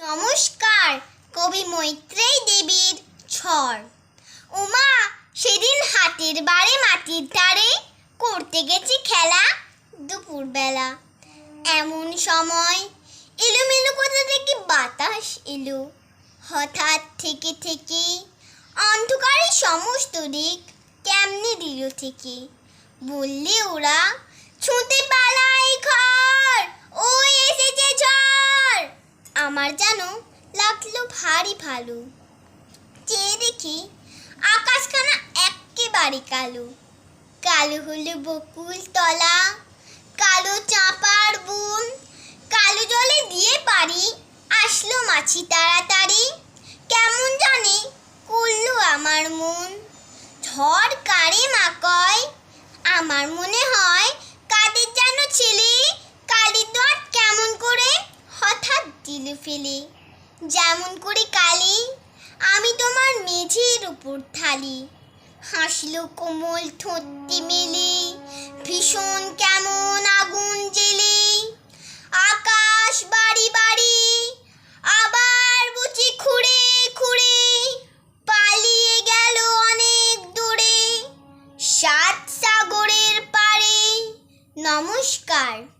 নমস্কার, কবি মৈত্রেয়ী দেবীর ঝড় উমা, সেদিন হাতের বাড়ি মাটির ধারে করতে গেছি খেলা দুপুরবেলা। এমন সময় এলোমেলো কোথা থেকে বাতাস এলো। হঠাৎ থেকে থেকে অন্ধকারে সমস্ত দিক কেমনে দিল থেকে। বললে ওরা, ছুঁতে পালাই আমার যেন লাগল ভারী ভালো। চেয়ে দেখি আকাশখানা একেবারে কালো। কালো হলো বকুল তলা, কালো চাপার বুন, কালো জলে দিয়ে পারি আসলো মাছি তাড়াতাড়ি। কেমন জানে করল আমার মন। ঝড় কারে মা কয় আমার মনে হয় কাদের যেন ছেলে কালি তো আর কেমন করে দিল ফেলে। যেমন করে কালি, আমি তোমার মেঝের উপর থালি হাসলো কোমল ঠোঁটটি মেলে, ভীষণ কেমন আগুন জেলে। আকাশ বাড়ি বাড়ি, আবার বুঝি খুঁড়ে খুঁড়ে পালিয়ে গেল অনেক দূরে। সাত সাগরের পারে নমস্কার।